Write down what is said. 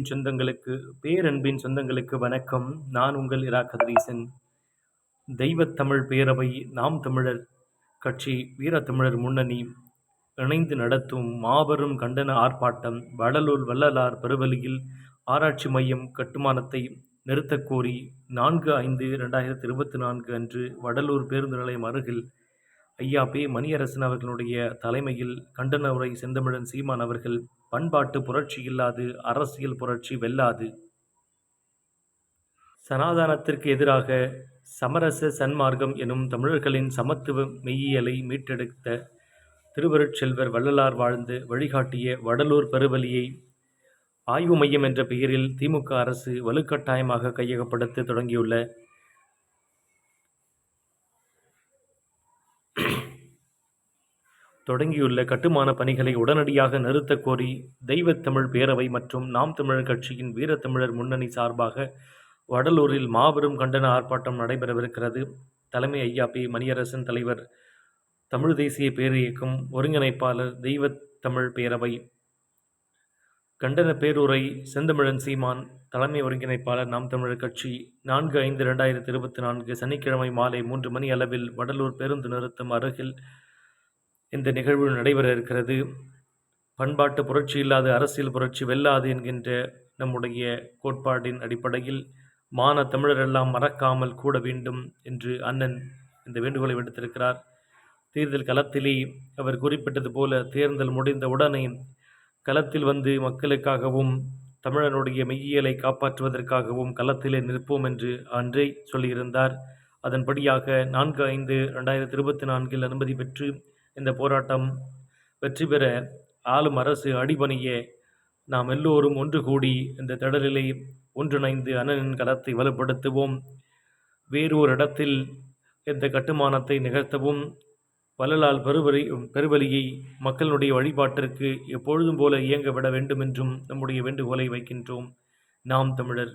சொந்தங்களுக்கு பேரன்பின் சொந்தங்களுக்கு வணக்கம். நான் உங்கள் இரா கதிரீசன். தெய்வத் தமிழ் பேரவை நாம் தமிழர் கட்சி வீரத்தமிழர் முன்னணி இணைந்து நடத்தும் மாபெரும் கண்டன ஆர்ப்பாட்டம் வடலூர் வள்ளலார் பெருவலியில் ஆராய்ச்சி மையம் கட்டுமானத்தை நிறுத்தக் கோரி நான்கு ஐந்து இரண்டாயிரத்தி இருபத்தி நான்கு அன்று வடலூர் பேருந்து நிலையம் அருகில் ஐயா பே மணியரசன் அவர்களுடைய தலைமையில் கண்டன உரை செந்தமிழன் சீமான் அவர்கள் பண்பாட்டு புரட்சி இல்லாது அரசியல் புரட்சி வெல்லாது. சனாதானத்திற்கு எதிராக சமரச சன்மார்க்கம் எனும் தமிழர்களின் சமத்துவ மெய்யியலை மீட்டெடுத்த திருவருட்செல்வர் வள்ளலார் வாழ்ந்து வழிகாட்டிய வடலூர் பெருவலியை ஆய்வு மையம் என்ற பெயரில் திமுக அரசு வலுக்கட்டாயமாக கையகப்படுத்த தொடங்கியுள்ள தொடங்கியுள்ள கட்டுமான பணிகளை உடனடியாக நிறுத்தக் கோரி தெய்வத்தமிழ் பேரவை மற்றும் நாம் தமிழர் கட்சியின் வீரத்தமிழர் முன்னணி சார்பாக வடலூரில் மாபெரும் கண்டன ஆர்ப்பாட்டம் நடைபெறவிருக்கிறது. தலைமை ஐயா பி மணியரசன் தலைவர் தமிழ் தேசிய பேரியக்கம் ஒருங்கிணைப்பாளர் தெய்வத்தமிழ் பேரவை. கண்டன பேருரை செந்தமிழன் சீமான் தலைமை ஒருங்கிணைப்பாளர் நாம் தமிழர் கட்சி நான்கு ஐந்து இரண்டாயிரத்தி இருபத்தி நான்கு சனிக்கிழமை மாலை மூன்று மணி அளவில் வடலூர் பேருந்து நிறுத்தம் அருகில் இந்த நிகழ்வு நடைபெற இருக்கிறது. பண்பாட்டு புரட்சி இல்லாத அரசியல் புரட்சி வெல்லாது என்கின்ற நம்முடைய கோட்பாட்டின் அடிப்படையில் மான தமிழரெல்லாம் மறக்காமல் கூட வேண்டும் என்று அண்ணன் இந்த வேண்டுகோளை விடுத்திருக்கிறார். தேர்தல் களத்திலே அவர் குறிப்பிட்டது போல தேர்தல் முடிந்த உடனே களத்தில் வந்து மக்களுக்காகவும் தமிழனுடைய மெய்யியலை காப்பாற்றுவதற்காகவும் களத்திலே நிற்போம் என்று அன்றே சொல்லியிருந்தார். அதன்படியாக நான்கு ஐந்து ரெண்டாயிரத்தி இருபத்தி நான்கில் அனுமதி பெற்று இந்த போராட்டம் வெற்றி பெற ஆளும் அரசு அடிபணிய. நாம் எல்லோரும் ஒன்று கூடி இந்த திடலிலே ஒன்றிணைந்து அண்ணனின் களத்தை வலுப்படுத்துவோம். வேறொரு இடத்தில் இந்த கட்டுமானத்தை நிகழ்த்தவும் வள்ளலால் பெருவழி பெருவழியை மக்களுடைய வழிபாட்டிற்கு எப்பொழுதும் போல இயங்க விட வேண்டும் என்றும் நம்முடைய வேண்டுகோளை வைக்கின்றோம். நாம் தமிழர்.